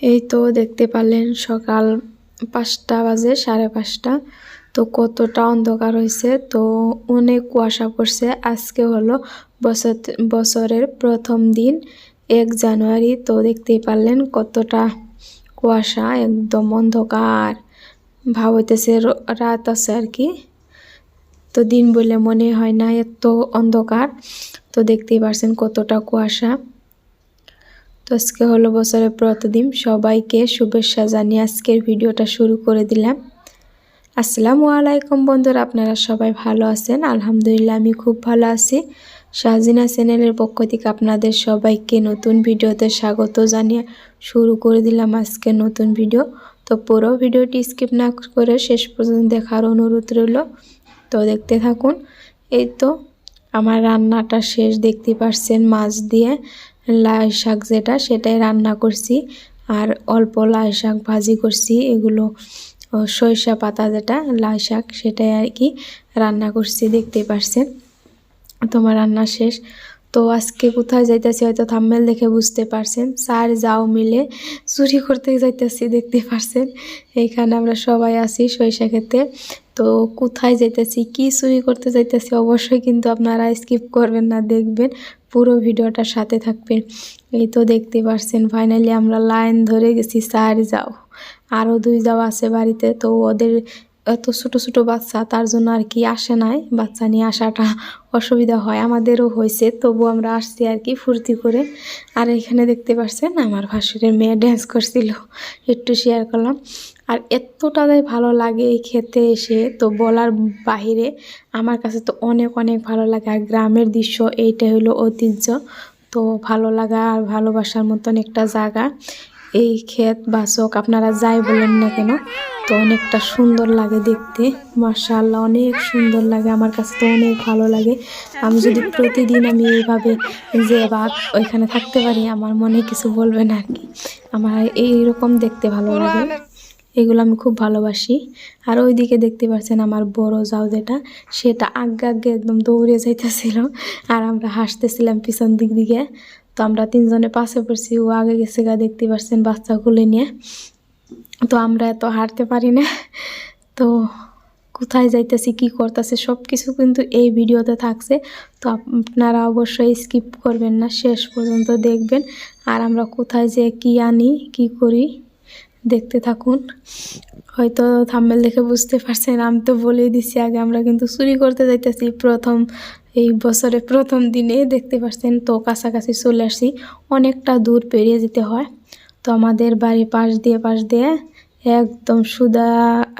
এই তো দেখতে পারলেন সকাল পাঁচটা বাজে, সাড়ে পাঁচটা। তো কতটা অন্ধকার হয়েছে তো অনেক কুয়াশা পড়ছে। আজকে হলো বছর, বছরের প্রথম দিন, এক জানুয়ারি। তো দেখতেই পারলেন কতটা কুয়াশা, একদম অন্ধকার ভাব হইতেছে রাত আছে আর কি। তো দিন বলে মনে হয় না এত অন্ধকার। তো দেখতেই পারছেন কতটা কুয়াশা। তো আজকে হলো বছরের প্রতিদিন। সবাইকে শুভেচ্ছা জানিয়ে আজকের ভিডিওটা শুরু করে দিলাম। আসসালামু আলাইকুম বন্ধুরা, আপনারা সবাই ভালো আছেন? আলহামদুলিল্লাহ, আমি খুব ভালো আছি। শাহজিনা চ্যানেলের পক্ষ থেকে আপনাদের সবাইকে নতুন ভিডিওতে স্বাগত জানিয়ে শুরু করে দিলাম আজকে নতুন ভিডিও। তো পুরো ভিডিওটি স্কিপ না করে শেষ পর্যন্ত দেখার অনুরোধ রইল। তো দেখতে থাকুন। এই তো আমার রান্নাটা শেষ, দেখতে পারছেন মাছ দিয়ে লাই শাক যেটা, সেটাই রান্না করছি। আর অল্প লাই শাক ভাজি করছি, এগুলো সরিষা পাতা যেটা লাই শাক, সেটাই আর কি রান্না করছি দেখতে পারছেন। তোমার রান্না শেষ। তো আজকে কোথায় যাইতেছি হয়তো থাম্মেল দেখে বুঝতে পারছেন। স্যার যাও মিলে চুরি করতে যাইতেছি দেখতে পারছেন। এইখানে আমরা সবাই আছি সরিষা খেতে। তো কোথায় যাইতেছি, কি চুরি করতে যাইতেছি, অবশ্যই কিন্তু আপনারা স্কিপ করবেন না, দেখবেন। পুরো ভিডিওটার সাথে থাকবেন এই তো দেখতে পারছেন ফাইনালি আমরা লাইন ধরে গেছি স্যার যাও। আরও দুই যাও আছে বাড়িতে, তো ওদের এত ছোট ছোট বাচ্চা, তার জন্য আর কি আসে নাই। বাচ্চা নিয়ে আসাটা অসুবিধা হয়, আমাদেরও হয়েছে তবু আমরা আসছি আর কি ফুর্তি করে। আর এখানে দেখতে পাচ্ছেন আমার ভাসুরের মেয়ে ড্যান্স করছিল, একটু শেয়ার করলাম। আর এতটাই ভালো লাগে এই খেতে এসে। তো বলার বাহিরে আমার কাছে তো অনেক অনেক ভালো লাগে। আর গ্রামের দৃশ্য এইটা হলো ঐতিহ্য। তো ভালো লাগা আর ভালোবাসার মতন একটা জায়গা এই ক্ষেত বা চোখ আপনারা যাই বলেন না কেন, তো অনেকটা সুন্দর লাগে দেখতে। মার্শাল্লাহ অনেক সুন্দর লাগে। আমার কাছে তো অনেক ভালো লাগে। আমি যদি প্রতিদিন আমি এইভাবে যে বা ওইখানে থাকতে পারি, আমার মনে কিছু বলবে না কি। আমার এইরকম দেখতে ভালো লাগে। এগুলো আমি খুব ভালোবাসি। আর ওইদিকে দেখতে পাচ্ছেন আমার বড় যাও যেটা, সেটা আগে আগে একদম দৌড়ে যাইতেছিল আর আমরা হাসতেছিলাম পিছন দিক দিকে। তো আমরা তিনজনে পাশে পড়ছি, ও আগে গেছে গা দেখতে পাচ্ছেন বাচ্চাগুলো নিয়ে। তো আমরা এত হাঁটতে পারি না। তো কোথায় যাইতেছি, কি করতেছে সব কিছু কিন্তু এই ভিডিওতে থাকছে। তো আপনারা অবশ্যই স্কিপ করবেন না, শেষ পর্যন্ত দেখবেন। আর আমরা কোথায় যে কি আনি, কি করি দেখতে থাকুন। হয়তো থাম্বেল দেখে বুঝতে পারছেন, আমি তো বলেই দিছি আগে, আমরা কিন্তু চুরি করতে যাইতেছি প্রথম, এই বছরে প্রথম দিনে দেখতে পাচ্ছেন তো কাছাকাছি চলে আসছি। অনেকটা দূর পেরিয়ে যেতে হয়। তো আমাদের বাড়ির পাশ দিয়ে পাশ দিয়ে একদম সুদা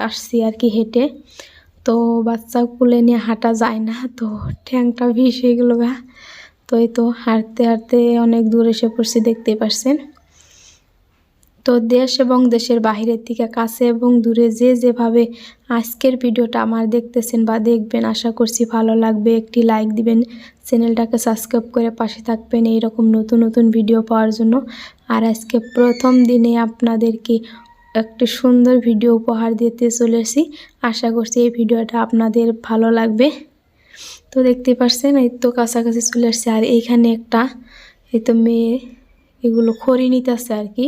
আসছি আর কি হেঁটে। তো বাচ্চা কুলে নিয়ে হাঁটা যায় না, তো ঠ্যাংটা ভিস হয়ে গেলো গা। তো এই তো হাঁটতে হাঁটতে অনেক দূর এসে পড়ছি দেখতে পারছেন। তো দেশ এবং দেশের বাহিরের থেকে কাছে এবং দূরে যে যেভাবে আজকের ভিডিওটা আমার দেখতেছেন বা দেখবেন, আশা করছি ভালো লাগবে। একটি লাইক দিবেন, চ্যানেলটাকে সাবস্ক্রাইব করে পাশে থাকবেন এইরকম নতুন নতুন ভিডিও পাওয়ার জন্য। আর আজকে প্রথম দিনে আপনাদেরকে একটি সুন্দর ভিডিও উপহার দিতে চলেছি। আশা করছি এই ভিডিওটা আপনাদের ভালো লাগবে। তো দেখতে পাচ্ছেন, এই তো কাছাকাছি চলে আসছে। আর এইখানে একটা, এই তো মেয়ে এগুলো খড়ি নিতেছে আর কি,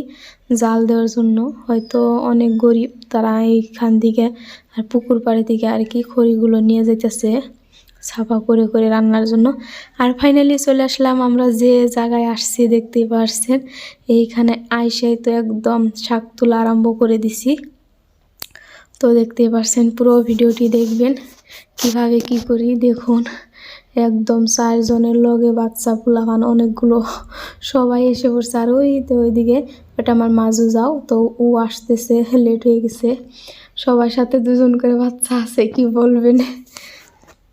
জাল দেওয়ার জন্য। হয়তো অনেক গরিব তারা এইখান থেকে আর পুকুর পাড়ে থেকে আর কি খড়িগুলো নিয়ে যেতেছে ছাপা করে করে রান্নার জন্য। আর ফাইনালি চলে আসলাম আমরা যে জায়গায় আসছি, দেখতে পারছেন? এইখানে আইসাই তো একদম শাক তোলা আরম্ভ করে দিছি। তো দেখতেই পারছেন পুরো ভিডিওটি দেখবেন, কীভাবে কি করি দেখুন। একদম চারজনের লগে বাচ্চা পোলাপান অনেকগুলো। সবাই এসে পড়ছে। আর ওই তো ওইদিকে ওটা আমার মাজু যাও, তো ও আসতেছে লেট হয়ে গেছে। সবার সাথে দুজন করে বাচ্চা আছে, কি বলবেন?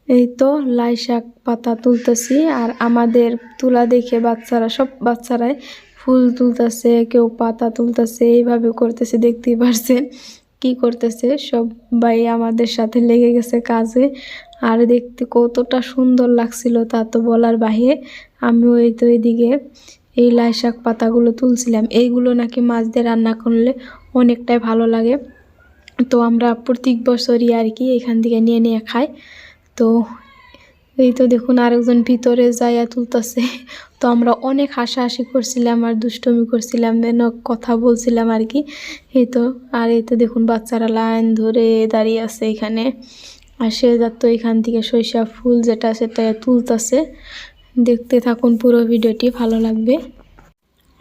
এই তো লাই শাক পাতা তুলতেছি, আর আমাদের তুলা দেখে বাচ্চারা, সব বাচ্চারাই ফুল তুলতেছে, কেউ পাতা তুলতেছে, এইভাবে করতেছে, দেখতেই পারছেন। কি করতেছে? সবাই আমাদের সাথে লেগে গেছে কাজে। আর দেখতে কতটা সুন্দর লাগছিল তা তো বলার বাহিরে। আমি ওই তো এদিকে এই লাই শাক পাতাগুলো তুলছিলাম। এইগুলো নাকি মাছ দিয়ে রান্না করলে অনেকটাই ভালো লাগে। তো আমরা প্রত্যেক বছরই আর কি এখান থেকে নিয়ে নিয়ে খাই। তো এই তো দেখুন আরেকজন ভিতরে যাইয়া তুলতেছে। তো আমরা অনেক হাসাহাসি করছিলাম আর দুষ্টমি করছিলাম দেন কথা বলছিলাম আর কি। এই তো, আর এই তো দেখুন বাচ্চারা লাইন ধরে দাঁড়িয়ে আছে এখানে। আর সে যাতো এখান থেকে সরিষা ফুল যেটা সেটা তুলতেছে। দেখতে থাকুন পুরো ভিডিওটি, ভালো লাগবে।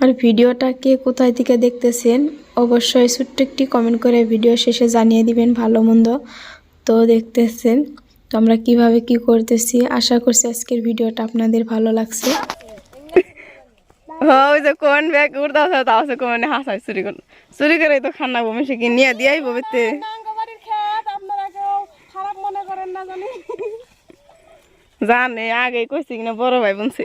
আর ভিডিওটা কে কোথায় থেকে দেখতেছেন, অবশ্যই ছোট্ট একটি কমেন্ট করে ভিডিও শেষে জানিয়ে দিবেন ভালো মন্দ। তো দেখতেছেন তো আমরা কীভাবে কি করতেছি? আশা করছি আজকের ভিডিওটা আপনাদের ভালো লাগছে। ওই যে কোন ব্যাগ উড়তে আছে তা আছে কোন হাসাই চুরি করে চুরি করে তো খানা বমি সে কি নিয়ে দিয়াই ববেতে জানে। আগে কইছি কিনা বড় ভাই বলছি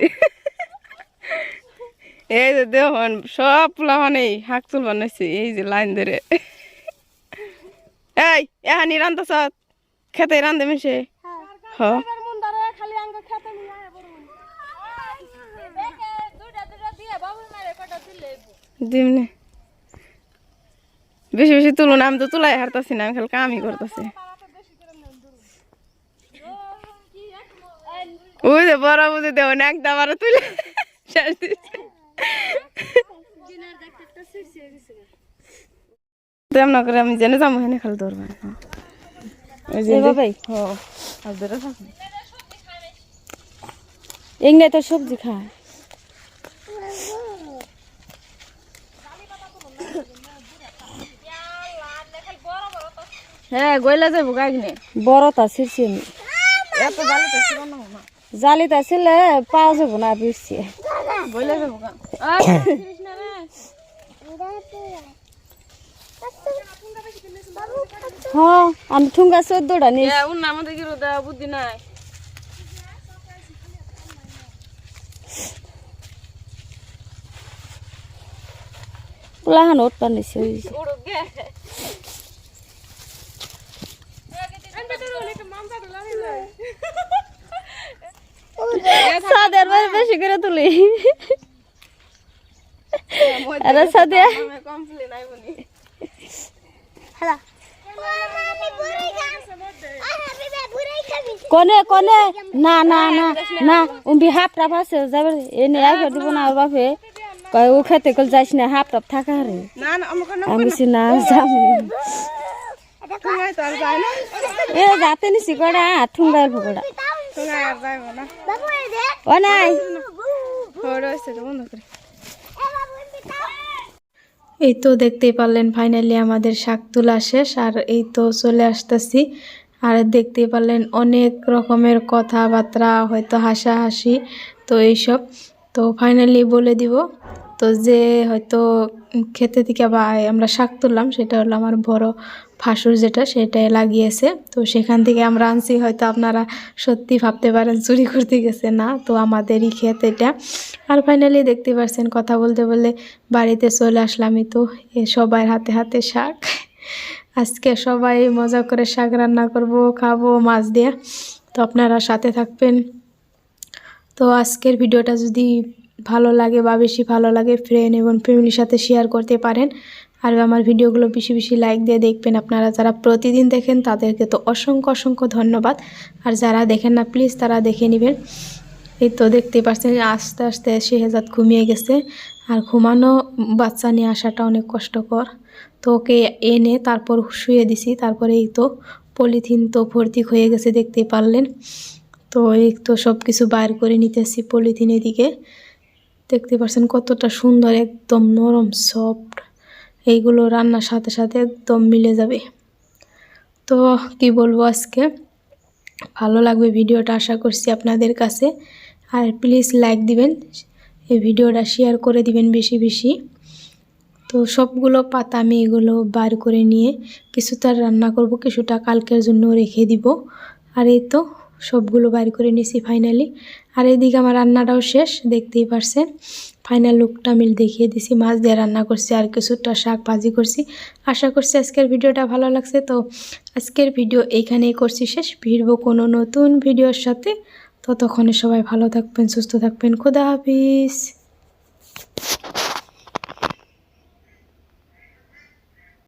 এই যে দেখুন সব মানে হাক তুল বানাইছে এই যে লাইন ধরে। এই এহানি খেতে রান্ধে মিশে? হ দিমনে বেশি বেশি তুলুন আমি তো তুলাই হারতাছি না আমি খালি কামই করতেছি। ওই যে বড় বুঝে দেব না এক দাবারে তুলে শেষ দিচ্ছে। তেমন করে আমি জেনে যাব হেনে খালি ধরবেন এগুলো তো সবজি খায় হ্যাঁ গইলা যাব গাইনে বড় তা ছিঁড়ছি আমি। এত ভালো ছিল না মা। জালিটা ছিলে পাওয়া যাব না বেশি গইলা যাব গা। হ্যাঁ আমি ঠুঙ্গা চোদ্দটা নিয়ে উন্না আমাদের কি রোদা বুদ্ধি নাই? পোলাহান উৎপান নিছি উড়ুক গে। সাদের বেশি করে তুলি। আরে সাদিয়া। কোনে কোনে? না না না না। উম্বি হাফ টাপ আছে যাবে এনে আগে দিব না বাপে। কয় ও খেতে কল যাইস না হাফ টাপ থাকা রে আমি বলছি না যাবি এ যাতে নিছি কড়া ঠুঙ্গার ভুকড়া ও নাই। হয়ে বন্ধ করে। এই তো দেখতেই পারলেন ফাইনালি আমাদের শাক তোলা শেষ, আর এই তো চলে আসতেছি। আর দেখতেই পারলেন অনেক রকমের কথাবার্তা, হয়তো হাসাহাসি, তো এইসব। তো ফাইনালি বলে দিব তো যে হয়তো খেতে থেকে বা আমরা শাক তুললাম, সেটা হলো আমার বড় ফাঁসুর যেটা সেটাই লাগিয়েছে। তো সেখান থেকে আমরা আনছি, হয়তো আপনারা সত্যি ভাবতে পারেন, চুরি করতে গেছে না, তো আমাদেরই ক্ষেত এটা। আর ফাইনালি দেখতে পাচ্ছেন কথা বলতে বলে বাড়িতে চলে আসলামই তো, এ সবার হাতে হাতে শাক। আজকে সবাই মজা করে শাক রান্না করব, খাব, মাছ দিয়ে। তো আপনারা সাথে থাকবেন। তো আজকের ভিডিওটা যদি ভালো লাগে বা বেশি ভালো লাগে ফ্রেন্ড এবং ফ্যামিলির সাথে শেয়ার করতে পারেন। আর আমার ভিডিওগুলো বেশি বেশি লাইক দিয়ে দেখবেন আপনারা। যারা প্রতিদিন দেখেন, তাদেরকে তো অসংখ্য অসংখ্য ধন্যবাদ। আর যারা দেখেন না প্লিজ তারা দেখে নেবেন। এই তো দেখতে পাচ্ছেন, আস্তে আস্তে শেহজাদ ঘুমিয়ে গেছে। আর ঘুমানো বাচ্চা নিয়ে আসাটা অনেক কষ্টকর। তো ওকে এনে তারপর শুয়ে দিছি। তারপরে এই তো পলিথিন তো ভর্তি হয়ে গেছে, দেখতে পারলেন। তো এই তো সব কিছু বাইর করে নিতেছি পলিথিনের এদিকে। দেখতে পাচ্ছেন কতটা সুন্দর, একদম নরম সফট এইগুলো রান্নার সাথে সাথে একদম মিলে যাবে। তো কি বলব আজকে? ভালো লাগবে ভিডিওটা, আশা করছি আপনাদের কাছে। আর প্লিজ লাইক দিবেন, এই ভিডিওটা শেয়ার করে দিবেন বেশি বেশি। তো সবগুলো পাতা আমি এগুলো বার করে নিয়ে কিছুটা রান্না করব, কিছুটা কালকের জন্য রেখে দিব। আর এই তো সবগুলো বাইর করে নিছি ফাইনালি আর এদিকে আমার রান্নাটাও শেষ, দেখতেই পারছেন। ফাইনাল লুকটা আমি দেখিয়ে দিছি, মাছ দিয়ে রান্না করছি, আর কিছুটা শাক ভাজি করছি। আশা করছি আজকের ভিডিওটা ভালো লাগছে, তো আজকের ভিডিও এইখানেই করছি শেষ। ভিড়বো কোনো নতুন ভিডিওর সাথে। ততক্ষণে সবাই ভালো থাকবেন, সুস্থ থাকবেন। খুদা হাফিজ।